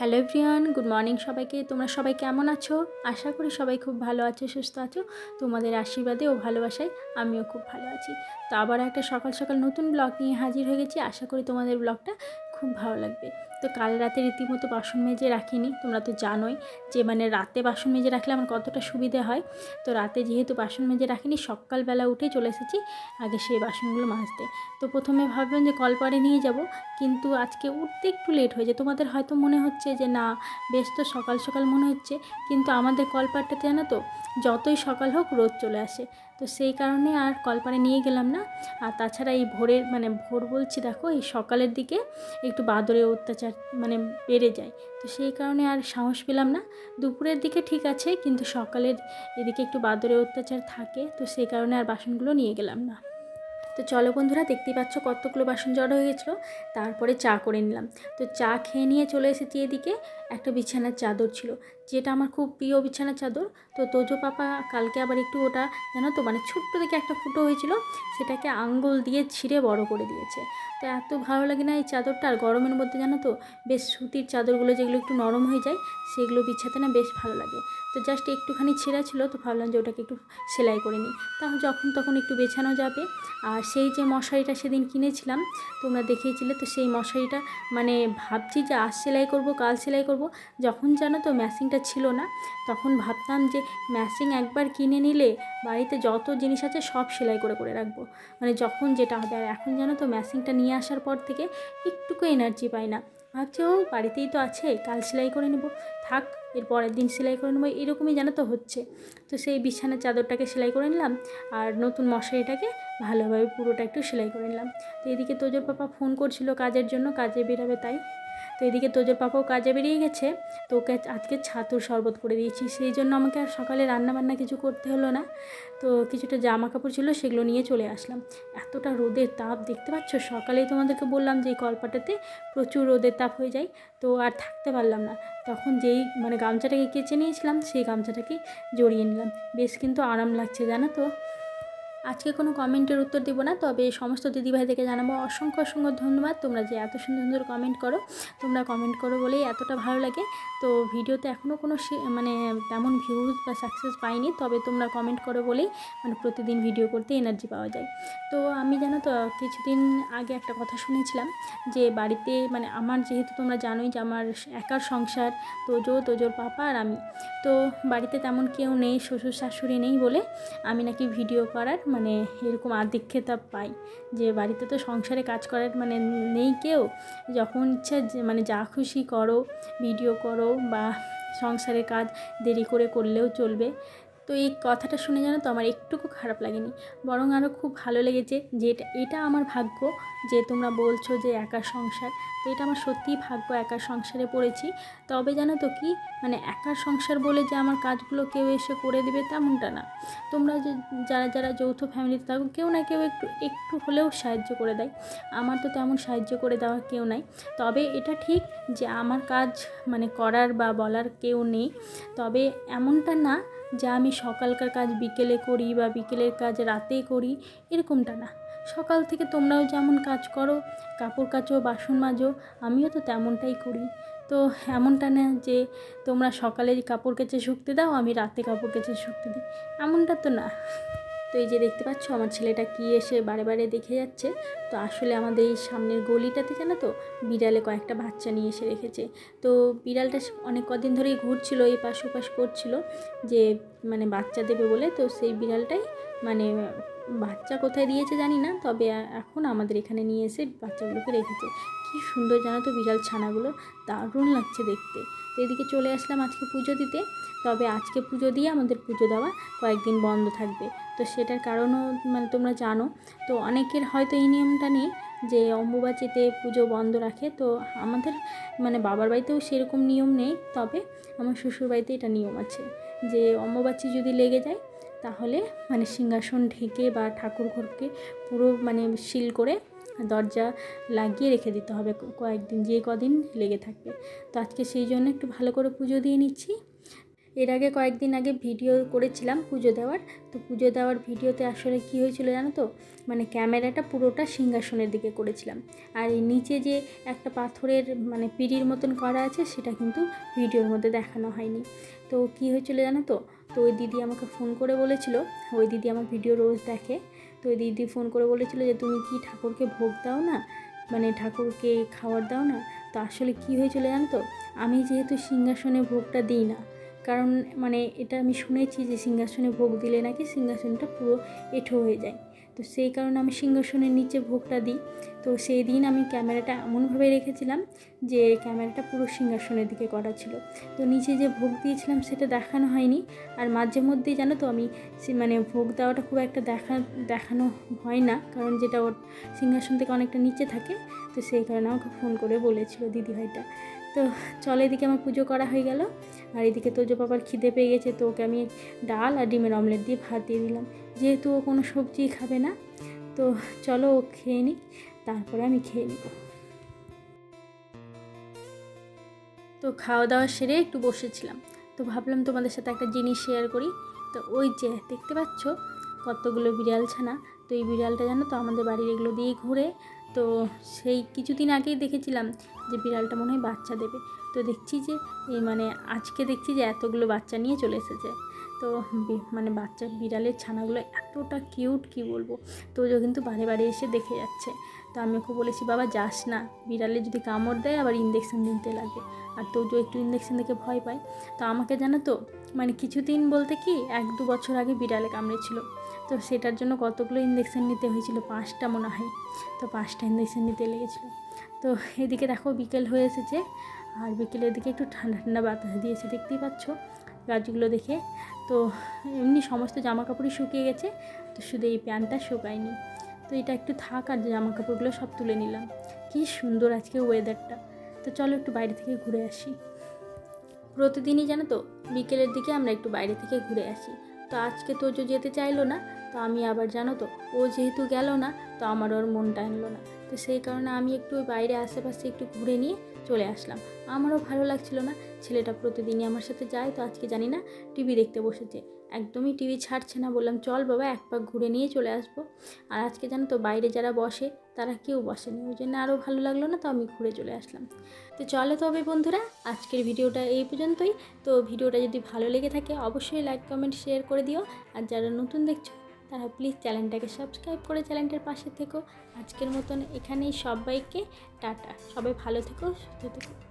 Hello everyone, good morning সবাইকে। তোমরা সবাই কেমন আছো? আশা করি সবাই খুব ভালো আছো, সুস্থ আছো। তোমাদের আশীর্বাদে ও ভালোবাসায় আমিও খুব ভালো আছি। তো আবার একটা সকাল সকাল নতুন ব্লগ নিয়ে হাজির হয়ে গেছি। আশা করি তোমাদের ব্লগটা খুব ভালো লাগবে। তো কাল রাতে রীতিমতো বাসন মেজে রাখিনি, তোমরা তো জানোই যে মানে রাতে বাসন মেজে রাখলে আমার কতটা সুবিধে হয়। তো রাতে যেহেতু বাসন মেজে রাখিনি, সকালবেলা উঠে চলে এসেছি আগে সেই বাসনগুলো মাজতে। তো প্রথমে ভাবলাম যে কল পরে নিয়ে যাব, কিন্তু আজকে উঠতে একটু লেট হয়েছে তোমাদের হয়তো মনে হচ্ছে যে না, বেশ তো সকাল সকাল মনে হচ্ছে, কিন্তু আমাদের কলপাড়টাতে জানো তো, যতই সকাল হোক রোদ চলে আসে। তো সেই কারণে আর কলপারে নিয়ে গেলাম না। আর তাছাড়া এই ভোরের মানে ভোর বলছি দেখো, এই সকালের দিকে একটু বাদরের অত্যাচার মানে বেড়ে যায়। তো সেই কারণে আর সাহস পেলাম না। দুপুরের দিকে ঠিক আছে, কিন্তু সকালের এদিকে একটু বাদরের অত্যাচার থাকে, তো সেই কারণে আর বাসনগুলো নিয়ে গেলাম না। তো চলো বন্ধুরা, দেখতেই পাচ্ছ কতগুলো বাসন জড়ো হয়ে গেছিল। তারপরে চা করে নিলাম। তো চা খেয়ে নিয়ে চলে এসেছি এদিকে। একটা বিছানার চাদর ছিল। যেটা আমার খুব প্রিয় বিছানার চাদর, তো তোজো পাপা কালকে আবার একটু ওটা, জানো তো মানে ছোট্ট থেকে একটা ফুটো হয়েছিল, সেটাকে আঙ্গুল দিয়ে ছিঁড়ে বড় করে দিয়েছে। তো এত ভালো লাগে না এই চাদরটা, আর গরমের মধ্যে জানো তো, বেশ সুতির চাদরগুলো যেগুলো একটু নরম হয়ে যায়, সেগুলো বিছাতে না বেশ ভালো লাগে। তো জাস্ট একটুখানি ছেঁড়া ছিল, তো ভাবলাম যে ওটাকে একটু সেলাই করে নিই। তাহলে যখন তখন একটু বেছানো যাবে, আর সেই যে মশারিটা সেদিন কিনেছিলাম, তোমরা দেখিয়েছিলে, তো সেই মশারিটা মানে ভাবছি যে আজ সেলাই করব, কাল সেলাই করব, যখন জানো তো ম্যাসিংটা ছিল না। তখন ভাবতাম যে ম্যাসিং একবার কিনে নিলে বাড়িতে যত জিনিস আছে সব সেলাই করে করে রাখব। মানে যখন যেটা হবে। আর এখন জানো তো ম্যাসিংটা নিয়ে আসার পর থেকে একটুকু এনার্জি পাই না। ভাবছি, ও, বাড়িতেই তো আছে, কাল সেলাই করে নেব। থাক, এর পরের দিন সেলাই করে নেব। এরকমই জানো তো হচ্ছে। তো সেই বিছানার চাদরটাকে সেলাই করে নিলাম। আর নতুন মশারিটাকে ভালোভাবে পুরোটা একটু সেলাই করে নিলাম। তো এদিকে তোজোর পাপা ফোন করছিল কাজের জন্য। কাজে বেরাবে তাই। তো এদিকে তোজোর পাপাও কাজে বেরিয়ে গেছে। তো ওকে আজকে ছাতুর শরবত করে দিয়েছি। সেই জন্য আমাকে আর সকালে রান্না বান্না কিছু করতে হলো না। তো কিছুটা জামা কাপড় ছিল সেগুলো নিয়ে চলে আসলাম। এতটা রোদের তাপ, দেখতে পাচ্ছ? সকালেই তোমাদেরকে বললাম যে এই কলপাটাতে প্রচুর রোদের তাপ হয়ে যায়। তো আর থাকতে পারলাম না। তখন যেই মানে গামছাটাকে কেচে নিয়েছিলাম, সেই গামছাটাকে জড়িয়ে নিলাম। বেশ কিন্তু আরাম লাগছে, জানো তো? আজকে কোনো কমেন্টের উত্তর দেবো না, তবে সমস্ত দিদিভাইদেরকে জানাব অসংখ্য অসংখ্য ধন্যবাদ। তোমরা যে এত সুন্দর সুন্দর কমেন্ট করো, তোমরা কমেন্ট করো বলেই এতটা ভালো লাগে। তো ভিডিওতে এখনও কোনো মানে তেমন ভিউজ বা সাকসেস পাইনি, তবে তোমরা কমেন্ট করো বলেই মানে প্রতিদিন ভিডিও করতে এনার্জি পাওয়া যায়। তো আমি জানো তো, কিছুদিন আগে একটা কথা শুনেছিলাম যে বাড়িতে মানে আমার যেহেতু তোমরা জানোই যে আমার একার সংসার, তোজো, তোজোর পাপা আর আমি। তো বাড়িতে তেমন কেউ নেই, শ্বশুর শাশুড়ি নেই বলে আমি নাকি ভিডিও করার মানে এরকম খেতাব পাই যে বাড়িতে তো সংসারে কাজ করার মানে নেই কেউ। যখন ইচ্ছা মানে যা খুশি করো ভিডিও করো বা সংসারে কাজ দেরি করে করলেও চলবে। তো এই কথাটা শুনে জানো তো আমার একটুকু খারাপ লাগেনি, বরং আরও খুব ভালো লেগেছে যে এটা এটা আমার ভাগ্য যে তোমরা বলছো যে একা সংসার। তো এটা আমার সত্যিই ভাগ্য একা সংসারে পড়েছি। তবে জানো তো কি? মানে একার সংসার বলে যে আমার কাজগুলো কেউ এসে করে দেবে তেমনটা না। তোমরা যে, যারা যারা যৌথ ফ্যামিলিতে থাকো, কেউ না কেউ একটু একটু হলেও সাহায্য করে দেয়। আমার তো তেমন সাহায্য করে দেওয়ার কেউ নাই। তবে এটা ঠিক যে আমার কাজ মানে করার বা বলার কেউ নেই। তবে এমনটা না যা আমি সকালকার কাজ বিকেলে করি বা বিকেলের কাজ রাতে করি, এরকমটা না। সকাল থেকে তোমরাও যেমন কাজ করো, কাপড় কাচো, বাসন মাজো, আমিও তো তেমনটাই করি। তো এমনটা না যে তোমরা সকালে কাপড় কেচে শুকতে দাও, আমি রাতে কাপড় কেচে শুকতে দিই। এমনটা তো না। তো এই যে দেখতে পাচ্ছ, আমার ছেলেটা কি এসে বারে বারে দেখে যাচ্ছে। তো আসলে আমাদের এই সামনের গলিটাতে জানো তো, বিড়ালে কয়েকটা বাচ্চা নিয়ে এসে রেখেছে। তো বিড়ালটা অনেক কদিন ধরেই ঘুরছিল এই পাশ ওপাশ করছিল যে মানে বাচ্চা দেবে বলে। তো সেই বিড়ালটাই মানে বাচ্চা কোথায় দিয়েছে জানি না, তবে এখন আমাদের এখানে নিয়ে এসে বাচ্চাগুলোকে রেখেছে। কি সুন্দর জানো তো বিড়াল ছানাগুলো, দারুণ লাগছে দেখতে। তো এদিকে চলে আসলাম আজকে পুজো দিতে, তবে আজকে পুজো দিয়ে আমাদের পুজো দেওয়া কয়েকদিন বন্ধ থাকবে। তো সেটার কারণও মানে তোমরা জানো, তো অনেকের হয়তো এই নিয়মটা নেই যে অম্বুবাচিতে পুজো বন্ধ রাখে, তো আমাদের মানে বাবার বাড়িতেও সেরকম নিয়ম নেই, তবে আমার শ্বশুর বাড়িতে এটা নিয়ম আছে যে অম্বুবাচি যদি লেগে যায় তাহলে মানে সিংহাসন ঢেকে বা ঠাকুর ঘরকে পুরো মানে সিল করে দরজা লাগিয়ে রেখে দিতে হবে কয়েকদিন, যে কদিন লেগে থাকবে। তো আজকে সেই জন্য একটু ভালো করে পুজো দিয়ে নিচ্ছি। এর আগে কয়েকদিন আগে ভিডিও করেছিলাম পুজো দেওয়ার। তো পুজো দেওয়ার ভিডিওতে আসলে কী হয়েছিল জানো তো? মানে ক্যামেরাটা পুরোটা সিংহাসনের দিকে করেছিলাম। আর এই নিচে যে একটা পাথরের মানে পিঁড়ির মতন করা আছে, সেটা কিন্তু ভিডিওর মধ্যে দেখানো হয়নি। তো কী হয়েছিল জানো তো? তো ওই দিদি আমাকে ফোন করে বলেছিল, ওই দিদি আমার ভিডিও রোজ দেখে। তো ওই দিদি ফোন করে বলেছিল যে, তুমি কি ঠাকুরকে ভোগ দাও না? মানে ঠাকুরকে খাওয়ার দাও না? তো আসলে কী হয়েছিল জানো তো? আমি যেহেতু সিংহাসনে ভোগটা দিই না কারণ মানে এটা আমি শুনেছি যে সিংহাসনে ভোগ দিলে নাকি সিংহাসনটা পুরো এঁঠো হয়ে যায়। তো সেই কারণে আমি সিংহাসনের নিচে ভোগটা দিই। তো সেই দিন আমি ক্যামেরাটা এমনভাবে রেখেছিলাম যে ক্যামেরাটা পুরো সিংহাসনের দিকে করা ছিল। তো নিচে যে ভোগ দিয়েছিলাম সেটা দেখানো হয়নি। আর মাঝে মধ্যেই জানো তো আমি মানে ভোগ দেওয়াটা খুব একটা দেখা, দেখানো হয় না। কারণ যেটা ওর সিংহাসন থেকে অনেকটা নিচে থাকে। তো সেই কারণে আমাকে ফোন করে বলেছিল, দিদিভাইটা তো চলো এদিকে আমার পুজো করা হয়ে গেল। আর এদিকে তোজো বাবার খিদে পেয়ে গেছে, তো ওকে আমি ডাল আর ডিমের অমলেট দিয়ে ভাত দিয়ে দিলাম। যেহেতু ও কোনো সবজি খাবে না, তো চলো ও খেয়ে নিক, তারপরে আমি খেয়ে নিব। তো খাওয়া দাওয়া সেরে একটু বসেছিলাম, তো ভাবলাম তোমাদের সাথে একটা জিনিস শেয়ার করি। তো ওই যে দেখতে পাচ্ছ কতগুলো বিড়াল ছানা, তো এই বিড়ালটা জানো তো আমাদের বাড়ির এগুলো দিয়ে ঘুরে তো সেই কিছুদিন আগেই দেখেছিলাম যে বিড়ালটা মনে হয় বাচ্চা দেবে। তো দেখছি যে এই মানে আজকে দেখছি যে এতগুলো বাচ্চা নিয়ে চলে এসেছে। তো মানে বাচ্চা, বিড়ালের ছানাগুলো এতটা কিউট কি বলব? তো কিন্তু বারে বারে এসে দেখে যাচ্ছে। তো আমি ওকে বলেছি, বাবা, যাস না। বিড়ালে যদি কামড় দেয়, আবার ইঞ্জেকশন দিতে লাগে। আর তোজো একটু ইঞ্জেকশন দেখে ভয় পায়, তো আমাকে জানো তো মানে কিছুদিন বলতে কি, এক দু বছর আগে বিড়ালে কামড়েছিল। তো সেটার জন্য কতগুলো ইঞ্জেকশন নিতে হয়েছিল? পাঁচটা মনে হয়। তো পাঁচটা ইঞ্জেকশন নিতে লেগেছিলো। তো এদিকে দেখো, বিকেল হয়ে এসেছে। আর বিকেলের দিকে একটু ঠান্ডা ঠান্ডা বাতাস দিয়েছে, দেখতেই পাচ্ছ গাছগুলো দেখে। তো এমনি সমস্ত জামা কাপড়ই শুকিয়ে গেছে, তো শুধু এই প্যান্টটা শুকায়নি। তো এটা একটু থাক আর জামা কাপড়গুলো সব তুলে নিলাম। কি সুন্দর আজকে ওয়েদারটা তো চলো একটু বাইরে থেকে ঘুরে আসি। প্রতিদিনই জানো তো, বিকেলের দিকে আমরা একটু বাইরে থেকে ঘুরে আসি। তো আজকে তো তোজো যেতে চাইলো না, তো আমি আবার জানো তো, ও যেহেতু গেল না, তো আমার ওর মনটা আনলো না। তো সেই কারণে আমি একটু বাইরে আশেপাশে একটু ঘুরে নিয়ে চলে আসলাম। আমারও ভালো লাগছিল না। ছেলেটা প্রতিদিনই আমার সাথে যায়, তো আজকে জানি না, টিভি দেখতে বসেছে। একদমই টিভি ছাড়ছে না, বললাম, চল বাবা, এক পাক ঘুরে নিয়ে চলে আসব। আর আজকে জানো তো, বাইরে যারা বসে, তারা কেউ বসেনি। ওই জন্য আরও ভালো লাগল না, তো আমি ঘুরে চলে আসলাম। তো চলো তবে বন্ধুরা, আজকের ভিডিওটা এই পর্যন্তই। তো ভিডিওটা যদি ভালো লেগে থাকে, অবশ্যই লাইক, কমেন্ট, শেয়ার করে দিও। আর যারা নতুন দেখছ তারা প্লিজ চ্যানেলটাকে সাবস্ক্রাইব করে চ্যানেলটার পাশে থেকো। আজকের মতন এখানেই সবাইকে টাটা। সবাই ভালো থেকো, সুস্থ থেকো।